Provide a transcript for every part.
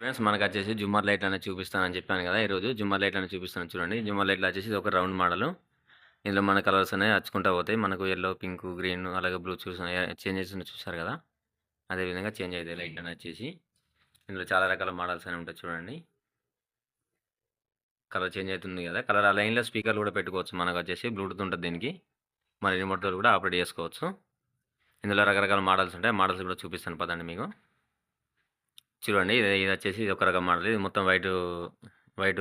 Friends మనకు వచ్చేసి జుమ్మర్ light అనేది చూపిస్తానని చెప్పాను కదా ఈరోజు. జుమ్మర్ లైట్ అనేది చూపిస్తాను చూడండి. జుమ్మర్ లైట్లు వచ్చేసి ఒక రౌండ్ మోడల్. ఇందులో మన కలర్స్ అనేవి వచ్చుకుంటా పోతాయి. మనకు ఎల్లో పింక్ గ్రీన్ అలాగే బ్లూ చూసిన చేంజెస్ చూసారు కదా? అదేవిధంగా చేంజ్ అవుతాయి లైట్ అనేది వచ్చేసి. ఇందులో చాలా రకాల మోడల్స్ అనేవి ఉంటాయి చూడండి. కలర్ చేంజ్ అవుతుంది కదా? కలర్ ఆ లైన్లో స్పీకర్లు కూడా పెట్టుకోవచ్చు. మనకు వచ్చేసి బ్లూటూత్ ఉంటుంది దీనికి. మన రిమోట్ కూడా ఆపరేట్ చేసుకోవచ్చు. ఇందులో రకరకాల మోడల్స్ ఉంటాయి. మోడల్స్ కూడా చూపిస్తాను పదండి మీకు. చూడండి. ఇది ఇది వచ్చేసి ఇది ఒక రకం మోడల్ ఇది మొత్తం వైట్ వైట్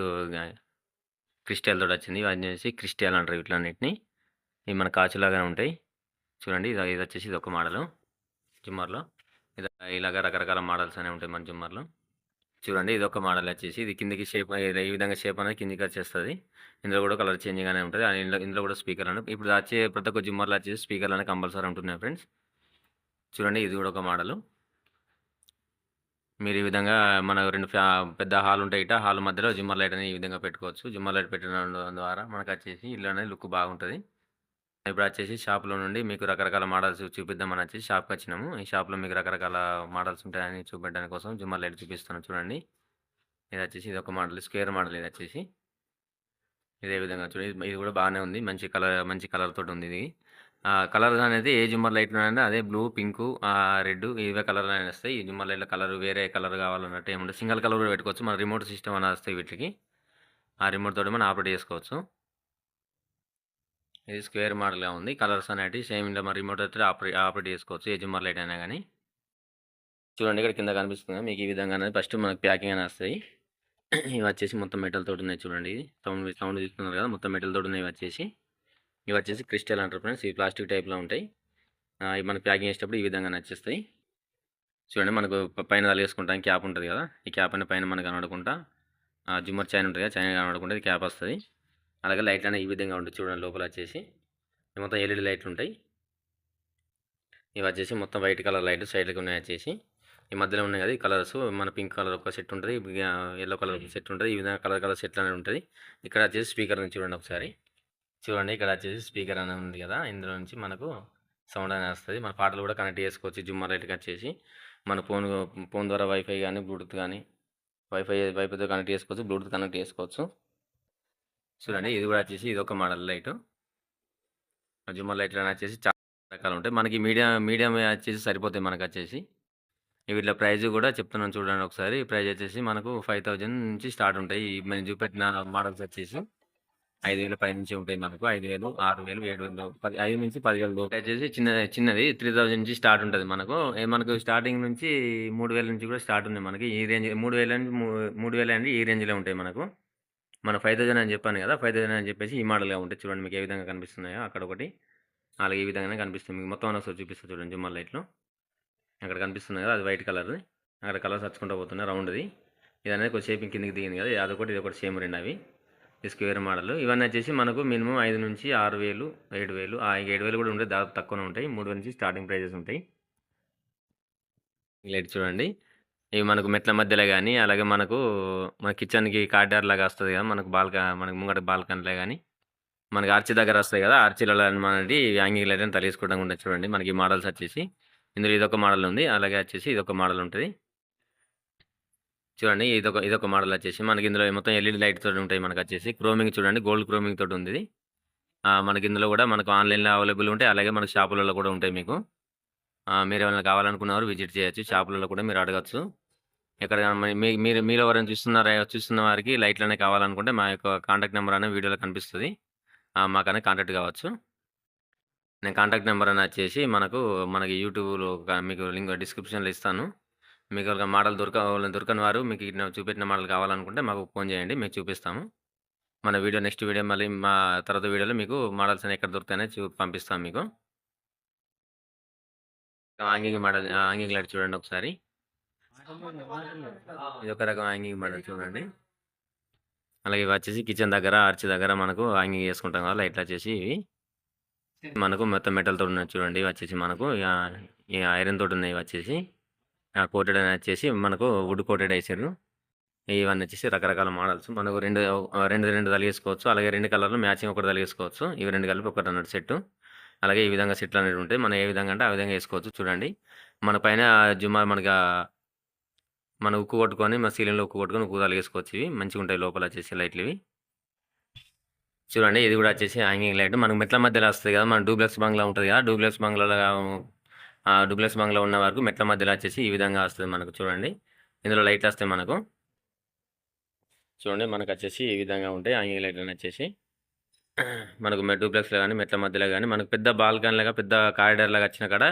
క్రిస్టల్ తోటి వచ్చింది. ఇవన్నీ వచ్చేసి క్రిస్టల్ అంటారు వీటిలన్నింటినీ. ఇవి మన కాచులాగానే ఉంటాయి. చూడండి. ఇది ఇది వచ్చేసి ఇది ఒక మోడల్ జుమ్మర్లో. ఇది ఇలాగ రకరకాల మోడల్స్ అనేవి ఉంటాయి మన జుమ్మర్లో. చూడండి. ఇది ఒక మోడల్ వచ్చేసి. ఇది కిందికి షేప్ ఈ విధంగా షేప్ అనేది కిందికి వచ్చేస్తుంది. ఇందులో కూడా కలర్ చేంజ్గానే ఉంటుంది. ఇందులో ఇందులో కూడా స్పీకర్ అని ఇప్పుడు వచ్చే ప్రతి ఒక్క జుమ్మర్లో వచ్చేసి స్పీకర్లు అనేవి కంపల్సరీ ఉంటున్నాయి ఫ్రెండ్స్ చూడండి. ఇది కూడా ఒక మోడలు మీరు ఈ విధంగా మన రెండు ఫ్యా పెద్ద హాల్ ఉంటాయి ఇట హాల్ మధ్యలో జిమ్మర్ లైట్ అనేది ఈ విధంగా పెట్టుకోవచ్చు. జిమ్మర్ లైట్ పెట్టడం ద్వారా మనకు వచ్చేసి ఇల్లు అనేది లుక్ బాగుంటుంది. ఇప్పుడు వచ్చేసి షాప్లో నుండి మీకు రకరకాల మోడల్స్ చూపిద్దామని వచ్చి షాప్కి వచ్చినాము. ఈ షాప్లో మీకు రకరకాల మోడల్స్ ఉంటాయని చూపెట్టడానికి కోసం జిమ్మర్ లైట్ చూపిస్తున్నాం చూడండి. ఇది వచ్చేసి ఇది ఒక మోడల్ స్క్వేర్ మోడల్ ఇది వచ్చేసి. ఇదే విధంగా చూడండి. ఇది- ఇది కూడా బాగానే ఉంది. మంచి కలర్ మంచి కలర్ తోటి ఉంది ఇది. కలర్స్ అనేది ఏ జుమ్మర్ లైట్ అనేది అదే బ్లూ పింక్ రెడ్ ఇవే కలర్ అయినా వస్తాయి. ఈ జుమ్మర్ లైట్లో కలర్ వేరే కలర్ కావాలన్నట్టు ఏముంటుంది సింగిల్ కలర్ కూడా పెట్టుకోవచ్చు. మన రిమోట్ సిస్టమ్ అనేది వస్తాయి వీటికి. ఆ రిమోట్ తోటి మనం ఆపరేట్ చేసుకోవచ్చు. ఇది స్క్వేర్ మోడల్గా ఉంది. కలర్స్ అనేటివి సేమ్ ఇలా మన రిమోట్ అయితే ఆపరేట్ ఆపరేట్ చేసుకోవచ్చు. ఏ జుమ్మర్ లైట్ అయినా కానీ. చూడండి ఇక్కడ కింద కనిపిస్తుంది. మీకు ఈ విధంగా అనేది ఫస్ట్ మనకి ప్యాకింగ్ అనేది వస్తాయి. ఇవి వచ్చేసి మొత్తం మెటల్ తోటి ఉన్నాయి చూడండి. ఇది సౌండ్ సౌండ్ తీసుకున్నారు కదా మొత్తం మెటల్ తోటి ఉన్నాయి ఇవి వచ్చేసి. ఇవి వచ్చేసి క్రిస్టల్ అంటారు ఫ్రెండ్స్ ఇవి ప్లాస్టిక్ టైప్లో ఉంటాయి. ఇవి మనకు ప్యాకింగ్ చేసేటప్పుడు ఈ విధంగా నచ్చేస్తాయి. చూడండి మనకు పైన తలేసుకుంటాం క్యాప్ ఉంటుంది కదా. ఈ క్యాప్ అనే పైన మనకు కనబడకుండా ఆ, జుమ్మర్ చైన్ ఉంటుంది కదా చైన్ కనబడకుండా ఇది క్యాప్ వస్తుంది. అలాగే లైట్లు అనేవి ఈ విధంగా ఉంటుంది చూడండి లోపల వచ్చేసి. మొత్తం ఎల్ఈడి లైట్లు ఉంటాయి. ఇవి వచ్చేసి మొత్తం వైట్ కలర్ లైట్ సైడ్కి ఉన్నాయి వచ్చేసి. ఈ మధ్యలో ఉన్నాయి కదా ఈ కలర్స్. మన పింక్ కలర్ ఒక సెట్ ఉంటుంది ఎల్లో కలర్ ఒక సెట్ ఉంటుంది. ఈ విధంగా కలర్ కలర్ సెట్లు అనేది ఉంటుంది. ఇక్కడ వచ్చేసి స్పీకర్ నుంచి చూడండి ఒకసారి. చూడండి ఇక్కడ వచ్చేసి స్పీకర్ అనేది ఉంది కదా! ఇందులో నుంచి మనకు సౌండ్ అనేది వస్తుంది. మన పాటలు కూడా కనెక్ట్ చేసుకోవచ్చు. జుమ్మర్ లైట్కి వచ్చేసి మన ఫోన్ ఫోన్ ద్వారా వైఫై కానీ బ్లూటూత్ కానీ వైఫై వైఫైతో కనెక్ట్ చేసుకోవచ్చు. బ్లూటూత్ కనెక్ట్ చేసుకోవచ్చు. చూడండి ఇది కూడా వచ్చేసి ఇది ఒక మోడల్ లైట్. జుమ్మర్ లైట్లు అని వచ్చేసి చాలా రకాలు ఉంటాయి. మనకి మీడియం మీడియం వచ్చేసి సరిపోతాయి మనకు వచ్చేసి. వీటిలో ప్రైజ్ కూడా చెప్తున్నాను చూడండి ఒకసారి. ప్రైజ్ వచ్చేసి మనకు ఫైవ్ థౌజండ్ నుంచి స్టార్ట్ ఉంటాయి. ఈ మనం చూపెట్టిన మోడల్స్ వచ్చేసి. ఐదు వేల పై నుంచి ఉంటాయి మనకు. ఐదు వేలు ఆరు వేలు ఏడు వేలు పది ఐదు నుంచి పదివేలు లోపు. వచ్చేసి చిన్న చిన్నది త్రీ థౌజండ్ నుంచి స్టార్ట్ ఉంటుంది మనకు. మనకు స్టార్టింగ్ నుంచి మూడు వేల నుంచి కూడా స్టార్ట్ ఉంది మనకి. ఈ రేంజ్ మూడు వేల నుంచి మూడు వేల అండి ఈ రేంజ్లో ఉంటాయి మనకు. మన ఫైవ్ థౌజండ్ అని చెప్పాను కదా ఫైవ్ థౌజండ్ అని చెప్పేసి ఈ మోడల్గా ఉంటాయి చూడండి మీకు ఏ విధంగా కనిపిస్తున్నాయో. అక్కడ ఒకటి అలాగే ఈ విధంగానే కనిపిస్తుంది. మీకు మొత్తం ఒకసారి చూపిస్తుంది చూడండి జుమ్మర్ లైట్లో అక్కడ కనిపిస్తుంది కదా అది వైట్ కలర్ అక్కడ కలర్స్ వచ్చుకుంటూ పోతున్నాయి రౌండ్ది ఇది అనేది కొంచెం షేపింగ్ కిందకి దిగింది కదా అది ఒకటి ఇది ఒకటి సేమ్ రెండు అవి. Square model. ఇవన్నీ వచ్చేసి మనకు మినిమం ఐదు నుంచి ఆరు వేలు ఏడు వేలు. ఏడు వేలు కూడా ఉంటాయి దాదాపు తక్కువనే ఉంటాయి. మూడు వేల నుంచి స్టార్టింగ్ ప్రైజెస్ ఉంటాయి. లైట్ చూడండి. ఇవి మనకు మెట్ల మధ్యలో కానీ అలాగే మనకు మన కిచెన్కి కార్డార్ లాగా వస్తుంది కదా మనకు బాల్కా మనకు ముంగట బాల్కనీలో కానీ మనకి ఆర్చి దగ్గర వస్తాయి కదా ఆర్చీలలో మనది యాంగింగ్ లైట్ అని తలేసుకోవడం ఉంటుంది చూడండి. మనకి మోడల్స్ వచ్చేసి ఇందులో ఇదొక మోడల్ ఉంది. అలాగే వచ్చేసి ఇదొక మోడల్ ఉంటుంది. చూడండి ఇదొక ఇదొక మోడల్ వచ్చేసి మనకి ఇందులో మొత్తం ఎల్ఈడి లైట్ తోటి ఉంటాయి మనకు వచ్చేసి. క్రోమింగ్ చూడండి గోల్డ్ క్రోమింగ్ తోటి ఉంది మనకి ఇందులో కూడా మనకు ఆన్లైన్లో అవైలబుల్ ఉంటాయి అలాగే మన షాపులలో కూడా ఉంటాయి మీకు. మీరు ఏమైనా కావాలనుకున్నవారు విజిట్ చేయొచ్చు. షాపులలో కూడా మీరు అడగచ్చు. ఎక్కడ మీ మీరు మీరు ఎవరైనా చూస్తున్నారా చూస్తున్న వారికి లైట్లనే కావాలనుకుంటే మా యొక్క కాంటాక్ట్ నెంబర్ అనేది వీడియోలో కనిపిస్తుంది. మాకనే కాంటాక్ట్ కావచ్చు. నేను కాంటాక్ట్ నెంబర్ అని వచ్చేసి మనకు మనకి యూట్యూబ్లో మీకు లింక్ డిస్క్రిప్షన్లో ఇస్తాను. మీకు ఎవరికైనా మోడల్ దొరక దొరకని వారు మీకు చూపెట్టిన మోడల్ కావాలనుకుంటే మాకు ఫోన్ చేయండి మీకు చూపిస్తాము. మన వీడియో నెక్స్ట్ వీడియో మళ్ళీ మా తర్వాత వీడియోలో మీకు మోడల్స్ అనేవి ఎక్కడ దొరుకుతాయని చూ పంపిస్తాం మీకు. యాంగింగ్ మోడల్ యాంగింగ్ లైట్ చూడండి ఒకసారి. ఇది ఒక రకం యాంగింగ్ మోడల్ చూడండి. అలాగే ఇవి వచ్చేసి కిచెన్ దగ్గర ఆర్చ్ దగ్గర మనకు యాంగింగ్ చేసుకుంటాం కదా లైట్లు వచ్చేసి ఇవి. మనకు మొత్తం మెటల్ తోటి ఉన్నాయి చూడండి ఇవి వచ్చేసి మనకు ఈ ఐరన్ తోటి ఉన్నాయి ఇవి వచ్చేసి. కోటెడ్ అని వచ్చేసి మనకు వుడ్ కోటెడ్ వేసారు ఇవన్నీ వచ్చేసి రకరకాల మోడల్స్ మనకు రెండు రెండు రెండు తలిగేసుకోవచ్చు అలాగే రెండు కలర్లు మ్యాచింగ్ ఒకటి తలిగేసుకోవచ్చు ఇవి రెండు కలిపి ఒకటి అన్నట్టు సెట్ అలాగే ఈ విధంగా సెట్లు అనేవి ఉంటాయి మనం ఏ విధంగా అంటే ఆ విధంగా వేసుకోవచ్చు చూడండి మన పైన జుమ్మా మనకి మనం ఉక్కు కొట్టుకొని మన సీలింగ్‌లో ఉక్కు కొట్టుకొని ఉక్కు తలిగేసుకోవచ్చు ఇవి. మంచిగా ఉంటాయి లోపల వచ్చేసి లైట్లు ఇవి. చూడండి ఇది కూడా వచ్చేసి హ్యాంగింగ్ లైట్. మనకు మెట్ల మధ్యలో వస్తుంది కదా! మన డూప్లెక్స్ బంగ్లా ఉంటుంది కదా! డూప్లెక్స్ బంగ్లాలో డూప్లెక్స్ బంగ్లా ఉన్న వరకు మెట్ల మధ్యలో వచ్చేసి ఈ విధంగా వస్తుంది మనకు చూడండి. ఇందులో లైట్లు వస్తాయి మనకు. చూడండి మనకు వచ్చేసి ఈ విధంగా ఉంటాయి ఆంగిల్ లైట్‌లని వచ్చేసి. మనకు మె డూప్లెక్స్‌లో కానీ మెట్ల మధ్యలో కానీ మనకు పెద్ద బాల్కనీలాగా పెద్ద కారిడార్‌లాగా వచ్చిన కాడ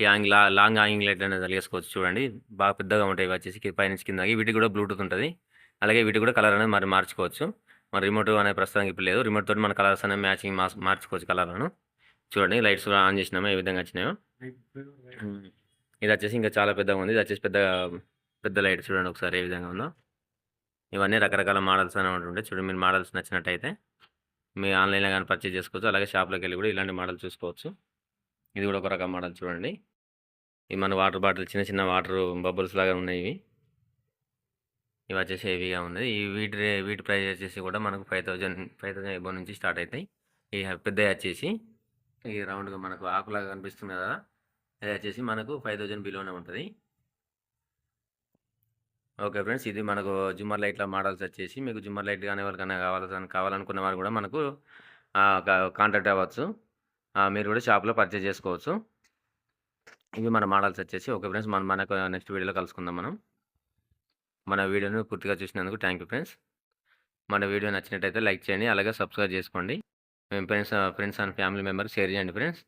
ఈ హ్యాంగ్ లా లాంగ్ ఆంగిల్ లైట్ అనేది తగిలేసుకోవచ్చు చూడండి. బాగా పెద్దగా ఉంటాయి వచ్చేసి పైనుంచి కిందకి. వీటికి కూడా బ్లూటూత్ ఉంటుంది అలాగే వీటికి కూడా కలర్ అనేది మరి మార్చుకోవచ్చు. మరి రిమోట్ అనేది ప్రస్తుతానికి ఇప్పుడు లేదు. రిమోట్ తోటి మన కలర్స్ అనేవి మ్యాచింగ్ మార్చుకోవచ్చు కలర్‌లను. చూడండి లైట్స్ కూడా ఆన్ చేసినాము ఏ విధంగా వచ్చినాయో. ఇది వచ్చేసి ఇంకా చాలా పెద్దగా ఉంది. ఇది వచ్చేసి పెద్ద పెద్ద లైట్ చూడండి ఒకసారి ఏ విధంగా ఉందో. ఇవన్నీ రకరకాల మోడల్స్ అనేవి ఉంటాయి. చూడండి మీరు మోడల్స్ నచ్చినట్టయితే మీ ఆన్‌లైన్‌లో కానీ పర్చేజ్ చేసుకోవచ్చు. అలాగే షాప్లోకి వెళ్ళి కూడా ఇలాంటి మోడల్ చూసుకోవచ్చు. ఇది కూడా ఒక రకం మోడల్ చూడండి. ఇవి మన వాటర్ బాటిల్ చిన్న చిన్న వాటర్ బబుల్స్ లాగా ఉన్నాయి ఇవి. ఇవి వచ్చేసి హెవీగా ఉన్నది. ఈ వీటి వీటి ప్రైస్ వచ్చేసి కూడా మనకు 5000 5000 అబోవ్ నుంచి స్టార్ట్ అవుతాయి ఈ పెద్దవి వచ్చేసి ఈ రౌండ్‌గా మనకు ఆకులాగా కనిపిస్తుంది కదా! అది వచ్చేసి మనకు 5000 బిలోనే ఉంటుంది ఓకే ఫ్రెండ్స్. ఇది మనకు జుమ్మర్ లైట్‌ల మోడల్స్ వచ్చేసి మీకు జుమ్మర్ లైట్ కానీ ఎవరికైనా కావాలి కావాలనుకున్న వారు కూడా మనకు కాంటాక్ట్ అవ్వచ్చు. మీరు కూడా షాప్‌లో పర్చేజ్ చేసుకోవచ్చు. ఇవి మన మోడల్స్ వచ్చేసి ఓకే ఫ్రెండ్స్. మనం మనకు నెక్స్ట్ వీడియోలో కలుసుకుందాం మనం. మన వీడియోను పూర్తిగా చూసినందుకు థ్యాంక్ యూ ఫ్రెండ్స్. మన వీడియో నచ్చినట్టయితే లైక్ చేయండి. అలాగే సబ్స్క్రైబ్ చేసుకోండి. మేము friends friends and family members share చేయండి ఫ్రెండ్స్.